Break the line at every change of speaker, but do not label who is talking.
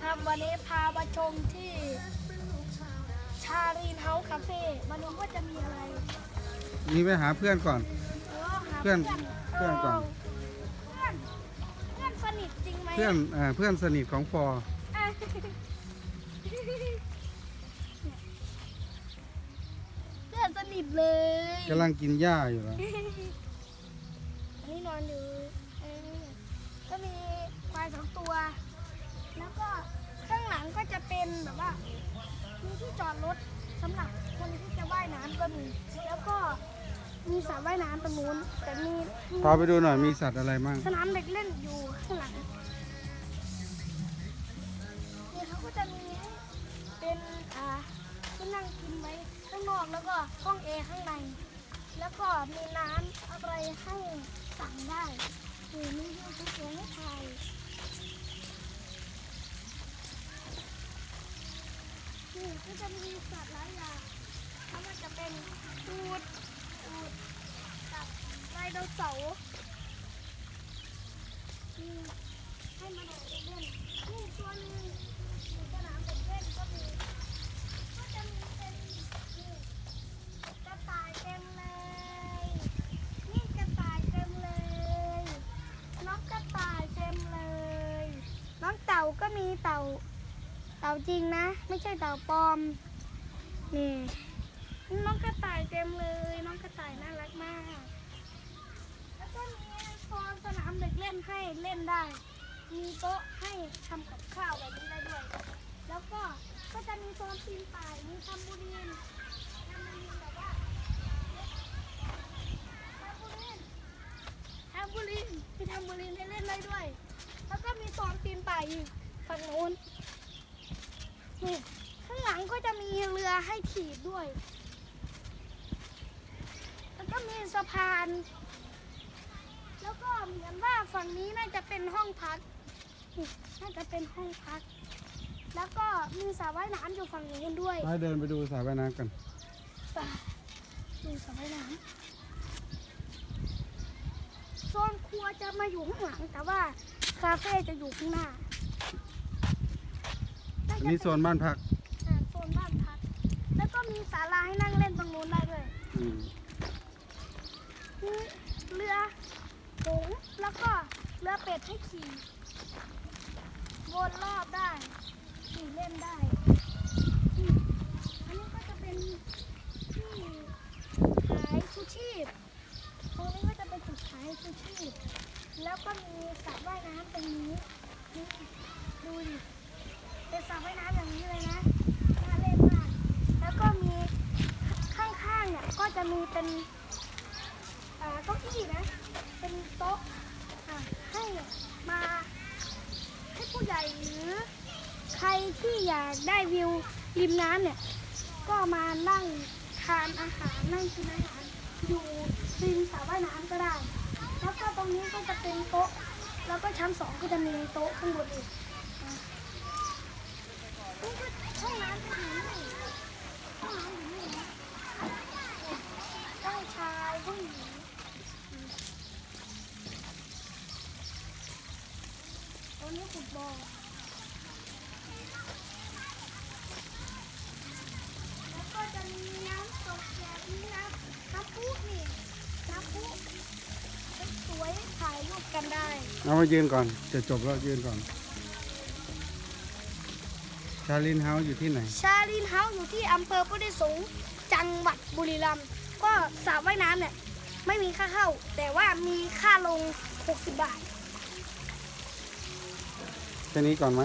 ครับวันนี้พามาชมที่ชาลีนเฮาส์คาเฟ่มาดูว่าจะมีอะไร
นี่ไปหาเพื่อนก่อน
เออหา
เพื่อนเพื่อนก่อน
เพื่อนเพื่อนสนิทจริงไหม
เพื่อนอ่าเพื่อนสนิทของปอ
อะเพื่อนสนิทเลย
กำลังกินหญ้าอยู่แล้ว
มีสระว่ายน้ำตรงนู้นแต่มีมี
พาไปดูหน่อยมีสัตว์อะไรมั่ง
สนามเด็กเล่นอยู่ข้างหลังนี่เขาก็จะมีให้เป็นอ่าที่นั่งกินไว้ข้างนอกแล้วก็ห้องเอร์ข้างใน แล้วก็มีน้ำอะไรให้สั่งได้นี่มีวิวสวยๆให้ถ่ายนี่ก็จะมีสัตว์หลายอย่างไม่ว่าจะเป็นอูดอูดกับ ไดโนเสาร์ให้มาหน่อยเล่นๆนี่ตัวหนึงอยู่สนามเด็กเล่นก็มีก็จะมีเป็นกระต่ายเต็มเลย นี่กระต่ายเต็มเลย น้องกระต่ายเต็มเลย น้องเต่าก็มีเต่า เต่าจริงนะ ไม่ใช่เต่าปลอม นี่ น้องกระต่ายน่ารักมาก แล้วก็มีโซ นสนาเด็กเล่นให้เล่นได้ มีโต๊ะให้ทำกับข้าวแบบนี้ได้ด้วย แล้วก็ก็จะมีโซนปีนป่ายมีทำบูรีนทำบูรีนแบบว่าทำบูรีนทำบูรีนมีทำบูรีนให้เล่นได้ด้วย แล้วก็มีโซนปีนป่ายอยู่ฝั่งนู้นนี่ข้างหลังก็จะมีเรือให้ถีบด้วย แล้วก็มีสะพาน แล้วก็เหมือนว่าฝั่งนี้น่าจะเป็นห้องพักนี่น่าจะเป็นห้องพัก แล้วก็มีสระว่ายน้ำอยู่ฝั่งนู้นด้วย
ไปเดินไปดูสระว่ายน้ำกัน
ไปดูสระว่ายน้ำโซนครัวจะมาอยู่ข้างหลังแต่ว่าคาเฟ่จะอยู่ข้างหน้าา
อัน
จะ
นี้
เป็
โซนบ้านพัก
อ่าโซนบ้านพัก แล้วก็มีศาลาให้นั่งเล่นตรงนู้นได้ด้วย
อืม
มีเรือหงส์แล้วก็เรือเป็ ดให้ขี่วนรอบได้ขี่เล่นได้ อันนี้ก็จะเป็นที่ขายชูชีพ ตรงนี้ก็จะเป็นจุดขายชูชีพ แล้วก็มีสระว่ายน้ำตรงนี้นี่ดูดิเป็นสระว่ายน้ำอย่างนี้เลยนะน่าเล่นมาก แล้วก็มีข้างๆเนี่ยก็จะมีเป็นเก้าอี้นะ เป็นโต๊ะอะ ผู้ใหญ่หรือใครที่อยากได้วิวริมน้ำเนี่ย ก็มานั่งทานอาหารนั่งกินอาหารอยู่ริมสระว่ายน้ำก็ได้ แล้วก็ตรงนี้ก็จะเป็นโต๊ะ แล้วก็ชั้นสองก็จะมีโต๊ะข้างบนอีกห้องน้ำที่อยู่นี่ห้องน้ำอยู่นี่นะได้ชายผู้หญิงอืมตรง นี้ฟุตบอลแล้วก็จะมีน้ำตกแบบนี้นะน้ำพุนี่น้ำพุสวยๆถ่ายรูปกันได้
เอามายืนก่อน จะจบแล้วยืนก่อน ชาลินเฮาส์อยู่ที่ไหน
ชาลินเฮาส์อยู่ที่อำเภอพุทธสงฆ์จังหวัดบุรีรัมย์ก็สระว่ายน้ำเนี่ย ไม่มีค่าเข้า แต่ว่ามีค่าลง 60 บาท
แค่นี้ก่อนไหม